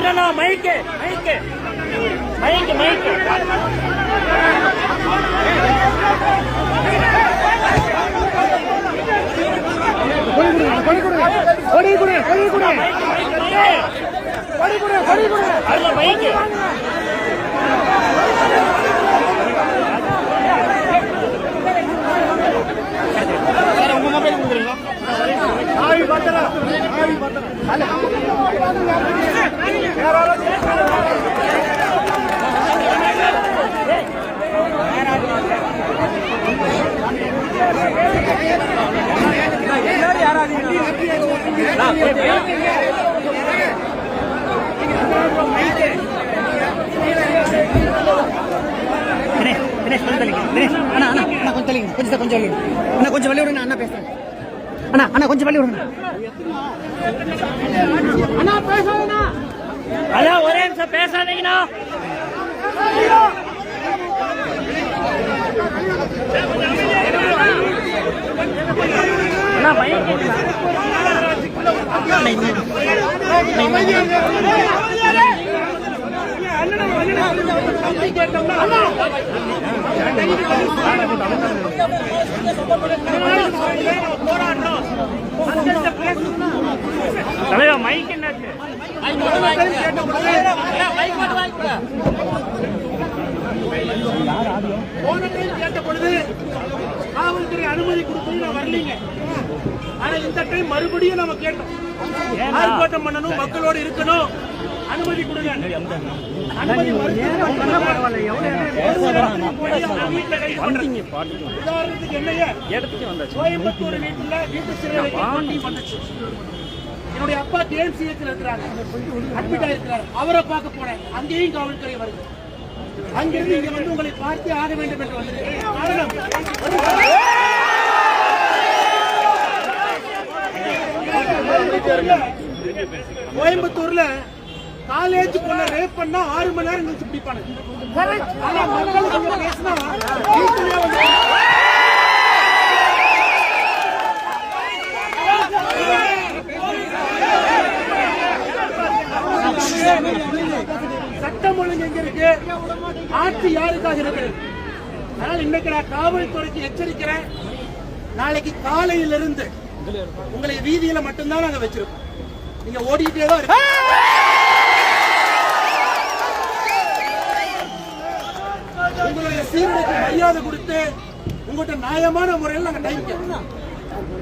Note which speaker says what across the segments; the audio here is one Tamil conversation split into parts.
Speaker 1: யாருன்னா மைக்கு மைக்கு மைக்கு மைக்கு
Speaker 2: கொடி கொடு கொடி கொடு
Speaker 1: மைக்கு மைக்கு
Speaker 2: கொடி கொடு கொடி கொடு
Speaker 3: அண்ணா அண்ணா அண்ணா கொஞ்சம் தள்ளிங்க கொஞ்சம் கொஞ்சம் வழி அண்ணா கொஞ்சம் வழி விடுங்க அண்ணா பேசுறேன் அண்ணா அண்ணா கொஞ்சம் வழி விடுங்க
Speaker 2: அண்ணா பேசாதண்ணா
Speaker 1: அதான் ஒரே நிமிஷம் பேசாதீங்கண்ணா அண்ணா தலைவா மைக் என்னாச்சு?
Speaker 2: போன டைம் கேட்ட பொழுது காவல்துறை அனுமதி கொடுத்து நான் வரலீங்க. ஆனா இந்த டைம் மறுபடியும் நம்ம கேட்டோம். ஆர்ப்பாட்டம் பண்ணணும் மக்களோடு இருக்கணும். அனுமதி கொடுங்க. அனுமதி. உதாரணத்துக்கு என்னையா?
Speaker 1: வந்தாச்சு.
Speaker 2: கோயம்புத்தூர் வீட்டுல வீட்டு சிறையில் பண்ணுச்சு என்னுடைய அப்பா டிஎன்சிஎஸ்ல இருக்கிறாங்க அட்மிட் ஆயிருக்கிறார். அவரை பார்க்க போனேன் அங்கேயும் காவல்துறை வருது. அங்கிருந்து இங்க வந்து உங்களை பார்த்து ஆக வேண்டும் என்று வந்திருக்கிறேன் கோயம்புத்தூர்ல காலேஜ் பொண்ண ரேப் பண்ணா ஆறு மணி நேரம் கழிச்சு பிடிப்பாங்க. ஆனா மக்களுக்கு இங்க பேசினா வீட்டுலயே வந்து சட்டம் ஒழுங்கு எங்க இருக்கு? ஆட்சி யாருக்காக இருக்கு? அதனால இன்னைக்கு நான் காவல்துறைக்கு எச்சரிக்கிறேன். நாளைக்கு காலையிலிருந்து உங்களை வீதியில மட்டும்தான் நாங்க வச்சிருக்கோம். நீங்க ஓடிக்கிட்டே தான் இருக்கு உங்களுடைய சீருடைக்கு மரியாதை கொடுத்து உங்கள்கிட்ட நியாயமான முறையில் நாங்க டைம் கேட்கணும்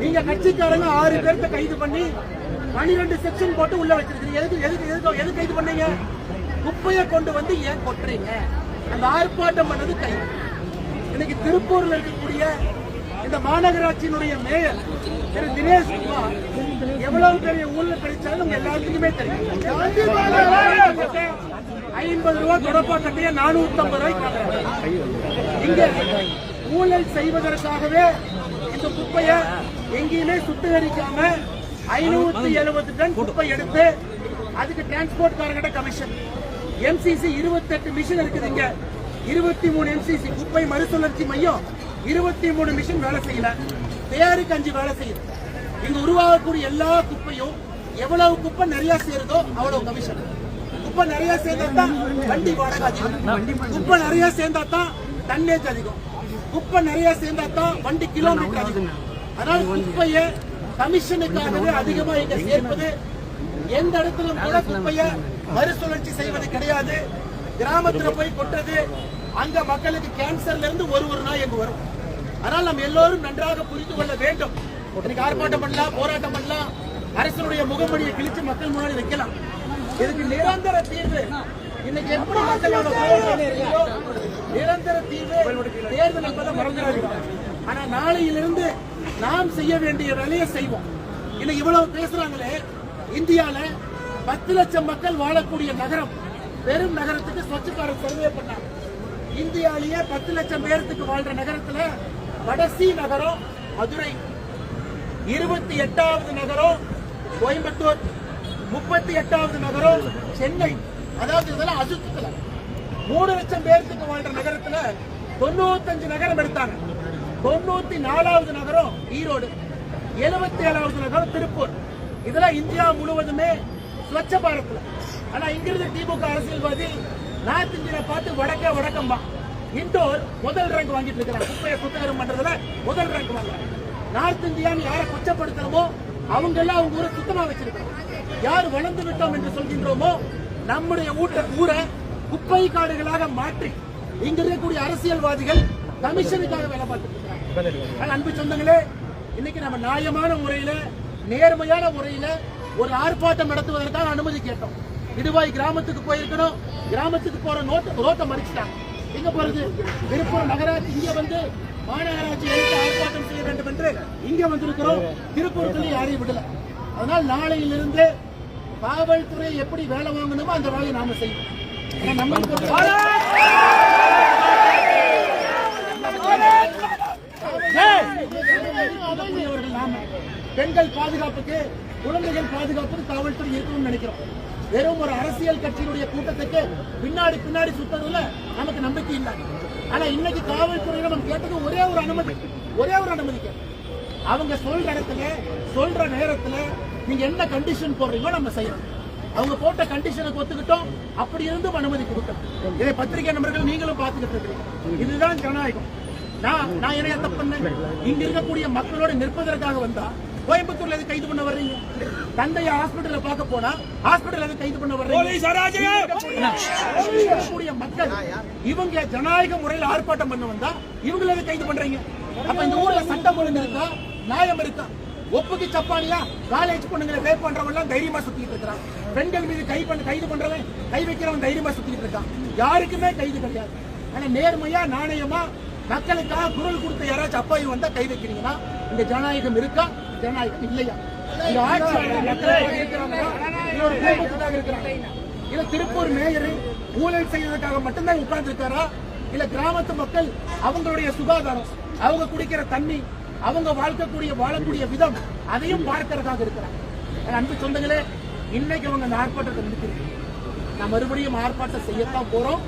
Speaker 2: நீங்க கட்சிக்காரங்க ஆறு பேர்த்த கைது பண்ணி பனிரெண்டு செக்ஷன் போட்டு உள்ள வச்சிருக்கீங்க எதுக்கு எதுக்கு எதுக்கு எது கைது பண்ணீங்க? குப்பையை கொண்டு வந்து ஏன் கொட்டுறீங்க? அந்த ஆர்ப்பாட்டம் பண்ணது கைது. இன்னைக்கு திருப்பூர்ல இருக்கக்கூடிய இந்த மாநகராட்சியினுடைய மேயர் திரு தினேஷ் குமார் எவ்வளவு பெரிய ஊழல் கிடைச்சாலும் உங்க எல்லாத்துக்குமே தெரியும். ஐம்பது ரூபாய் தொடப்பா கட்டிய நானூத்தி ஐம்பது ரூபாய் இங்க ஊழல் செய்வதற்காகவே இந்த குப்பையை எங்கேயுமே சுத்திகரிக்காம ஐநூத்தி எழுபது டன் குப்பை எடுத்து அதுக்கு டிரான்ஸ்போர்ட் காரங்கிட்ட கமிஷன் எம்சிசி இருபத்தெட்டு மிஷின் இருக்குது இங்க. இருபத்தி மூணு எம்சிசி குப்பை மறுசுழற்சி மையம். இருபத்தி மூணு மிஷின் வேலை செய்யல. தயாரிக்க அஞ்சு வேலை செய்யுது. இங்க உருவாகக்கூடிய எல்லா குப்பையும் எவ்வளவு குப்பை நிறைய சேருதோ அவ்வளவு கமிஷன் குப்பை நிறைய சேர்ந்தா தான் வண்டி வாடகை அதிகம். குப்பை நிறைய சேர்ந்தா தான் டன்னேஜ் அதிகம். குப்பை நிறைய சேர்ந்தா தான் வண்டி கிலோமீட்டர் அதிகம். அதனால குப்பையை கமிஷனுக்காகவே அதிகமா இங்க சேர்ப்பது எந்த இடத்திலும் கூட குப்பையை மறுசுழற்சி செய்வது கிடையாது. கிராமத்துல போய் கொட்டது அங்க மக்களுக்கு கேன்சர்ல இருந்து ஒரு ஒரு நாள் எங்க வரும். ஆனால் நம்ம எல்லோரும் நன்றாக புரிந்து கொள்ள வேண்டும். இன்னைக்கு ஆர்ப்பாட்டம் பண்ணலாம் போராட்டம் பண்ணலாம். அரசனுடைய முகமடியை கிழிச்சு மக்கள் முன்னாடி வைக்கலாம். இதுக்கு நிரந்தர தீர்வு. இன்னைக்கு எப்படி மக்களோட நிரந்தர தீர்வு தேர்தல் என்பதை மறந்துடாதீங்க. ஆனா நாளையிலிருந்து நாம் செய்ய வேண்டிய வேலையை செய்வோம். இன்னைக்கு இவ்வளவு பேசுறாங்களே இந்தியால பத்து லட்சம் மக்கள் வாழக்கூடிய நகரம் பெரும் நகரத்துக்கு ஸ்வச்ச பாரத் சர்வே பண்ணாங்க. இந்தியாவிலேயே பத்து லட்சம் பேருக்கு வாழ்ற நகரத்துல கடைசி நகரம் மதுரை. இருபத்தி எட்டாவது நகரம் கோயம்புத்தூர். முப்பத்தி எட்டாவது நகரம் சென்னை. அதாவது இதெல்லாம் அசுத்தத்துல. மூணு லட்சம் பேருக்கு வாழ்ற நகரத்துல தொண்ணூத்தஞ்சு நகரம் எடுத்தாங்க. தொண்ணூத்தி நாலாவது நகரம் ஈரோடு. எழுபத்தி ஏழாவது நகரம் திருப்பூர். இதெல்லாம் இந்தியா முழுவதுமே ஸ்வச்ச பாரத்ல ஆனா இங்கிருந்து திமுக அரசியல்வாதி நார்த் இந்தியா பார்த்து வடக்க வடக்கம்பா இண்டோர் முதல் ரேங்க் வாங்கிட்டு இருக்கிறாங்க. குப்பையை சுத்தகரம் பண்றதுல முதல் ரேங்க் வாங்குறாங்க நார்த் இந்தியான்னு யாரை கொச்சப்படுத்துறோமோ அவங்க எல்லாம் அவங்க ஊரை சுத்தமா வச்சிருக்காங்க யார் வளர்ந்து விட்டோம் என்று சொல்கின்றோமோ நம்முடைய ஊட்ட ஊரை குப்பை காடுகளாக மாற்றி இங்க இருக்கக்கூடிய அரசியல்வாதிகள் கமிஷனுக்காக வேலை பார்த்துட்டு அன்பு சொந்தங்களே இன்னைக்கு நம்ம நியாயமான முறையில நேர்மையான முறையில ஒரு ஆர்ப்பாட்டம் நடத்துவதற்காக அனுமதி கேட்டோம். இதுவாய் கிராமத்துக்கு போயிருக்கணும். கிராமத்துக்கு போற நோட்டு ரோட்டை மறிச்சிட்டாங்க. எங்க போறது? திருப்பூர் நகராட்சி இங்க வந்து மாநகராட்சி எடுத்து ஆர்ப்பாட்டம் செய்ய வேண்டும் என்று இங்க வந்திருக்கிறோம். திருப்பூரத்துல யாரையும் விடல. அதனால் நாளையிலிருந்து காவல்துறை எப்படி வேலை வாங்கணுமோ அந்த வேலையை நாம செய்வோம் நம்மளுக்கு. பெண்கள் பாதுகாப்புக்கு குழந்தைகள் பாதுகாப்புக்கு காவல்துறை இருக்கணும்னு நினைக்கிறோம். வெறும் ஒரு அரசியல் கட்சியினுடைய கூட்டத்துக்கு பின்னாடி பின்னாடி சுத்ததுல நமக்கு நம்பிக்கை இல்லை. ஆனா இன்னைக்கு காவல்துறையில நம்ம கேட்டது ஒரே ஒரு அனுமதி. ஒரே ஒரு அனுமதி அவங்க சொல்ற இடத்துல சொல்ற நேரத்துல நீங்க என்ன கண்டிஷன் போடுறீங்களோ நம்ம செய்யறோம். அவங்க போட்ட கண்டிஷனுக்கு ஒத்துக்கிட்டோம். அப்படி இருந்தும் அனுமதி கொடுக்கணும். இதை பத்திரிகை நண்பர்கள் நீங்களும் பார்த்துக்கிட்டு இருக்கீங்க. இதுதான் ஜனநாயகம். நான் நான் என்ன தப்பு பண்ணேன். இங்க இருக்கக்கூடிய மக்களோட நிற்பதற்காக வந்தா கோயம்புத்தூர்ல எது கைது பண்ண வர்றீங்க? தந்தைய ஹாஸ்பிடல்ல பார்க்க போனா ஹாஸ்பிடல்ல எது கைது பண்ண வர்றீங்க? மக்கள் இவங்க ஜனநாயக முறையில் ஆர்ப்பாட்டம் பண்ண வந்தா இவங்களை எது கைது பண்றீங்க? அப்ப இந்த ஊர்ல சட்டம் ஒழுங்கு இருக்கா நியாயம் இருக்கா? ஒப்புக்கு சப்பானியா காலேஜ் பொண்ணுங்களை ரேப் பண்றவங்க எல்லாம் தைரியமா சுத்திட்டு இருக்கான் பெண்கள் மீது கை பண்ண கைது பண்றவன் கை வைக்கிறவன் தைரியமா சுத்திட்டு இருக்கான். யாருக்குமே கைது கிடையாது. ஆனா நேர்மையா நாணயமா மக்களுக்காக குரல் கொடுத்த யாராச்சும் அப்பாவி வந்தா கை வைக்கிறீங்கன்னா இந்த ஜனநாயகம் இருக்கா? ஜனநாயகம் இல்லையா இந்த ஆட்சியாளர் இல்ல திருப்பூர் மேயர் ஊழல் செய்வதற்காக மட்டும்தான் உட்கார்ந்து இருக்காரா இல்ல கிராமத்து மக்கள் அவங்களுடைய சுகாதாரம் அவங்க குடிக்கிற தண்ணி அவங்க வாழ்க்கக்கூடிய வாழக்கூடிய விதம் அதையும் பார்க்கறதுக்காக இருக்கிறாங்க. அன்பு சொந்தங்களே இன்னைக்கு அவங்க அந்த ஆர்ப்பாட்டத்தை நிறுத்திருக்கு நான் மறுபடியும் ஆர்ப்பாட்டம் செய்யத்தான் போறோம்.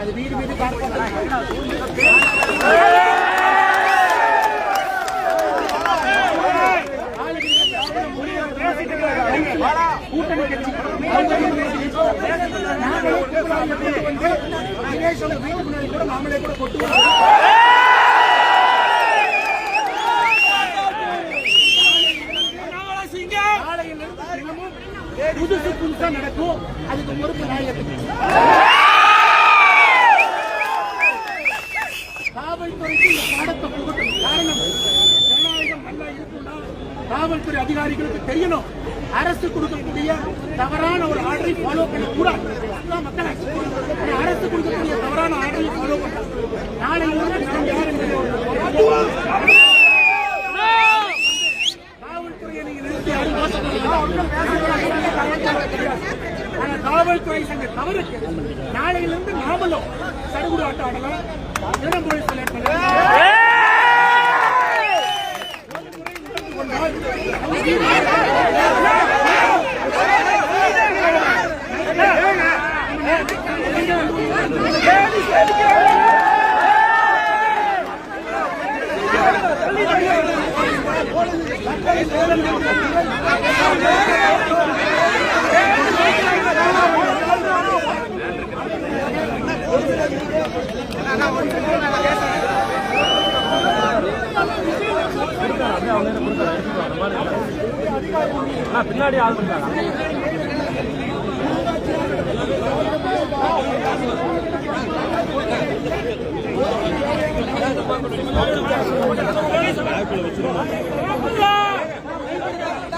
Speaker 2: அது வீடு வீடு கூட்டணி கட்சி முன்னாடி கூட கூட புதுசு புதுசா நடக்கும் அதுக்கு பொறுப்பு நான் ஏத்துக்கிறேன். அரசு கொடுக்கக்கூடிய தவறான ஒரு ஆர்டரை ஃபாலோ பண்ணக்கூடாது. மக்களாட்சி. அரசு கொடுக்கக்கூடிய தவறான ஆர்டரை ஃபாலோ பண்ண நாளை காவல்துறையை நீங்க நிறுத்தி யாரும் காவல்துறை சங்க தவறுக்கு நாளையிலிருந்து நாமளும் சடுகுடு ஆட்டம் ஆடலாம். தினமொழி பின்னாடி ஆள் பண்ணிட்டாங்க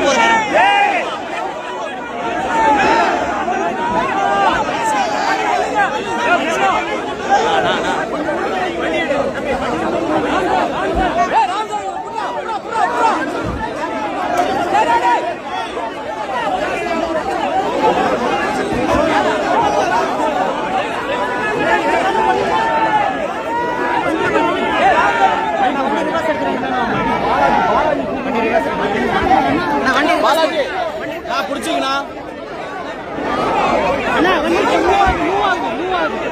Speaker 1: போதும் பிடிச்சிங்கண்ணா மூவாகுது மூவாகுது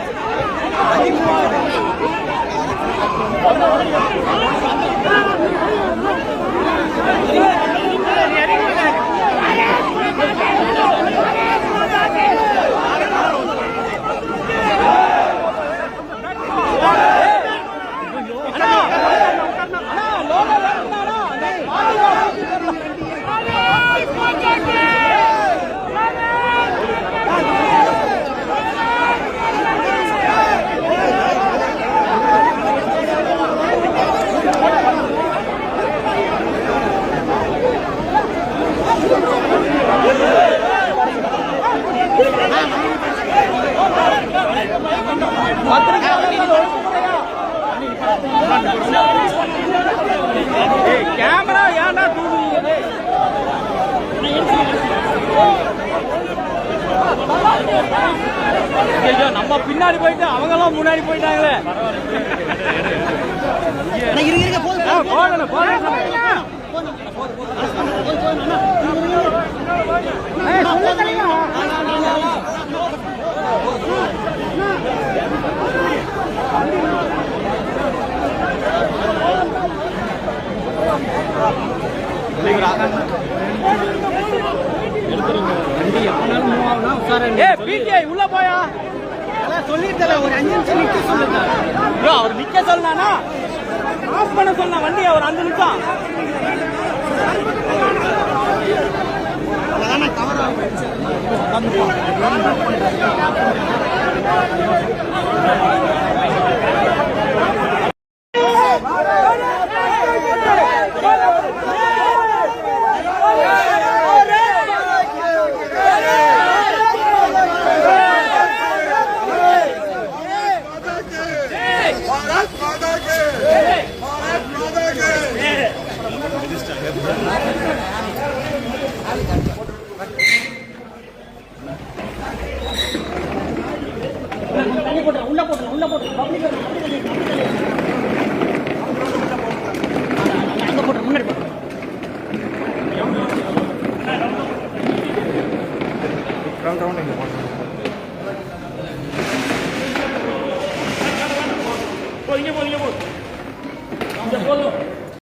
Speaker 1: பின்னாடி போயிட்டு அவங்க எல்லாம் முன்னாடி போயிட்டாங்களே.
Speaker 3: இருங்க இருங்க போதும்
Speaker 1: உள்ள போயா? அவர் நிக்க சொன்னானா ஆஃப் பண்ண சொன்ன வண்டி அவர் அஞ்சு நிமிஷம்.
Speaker 3: அதான் கவர்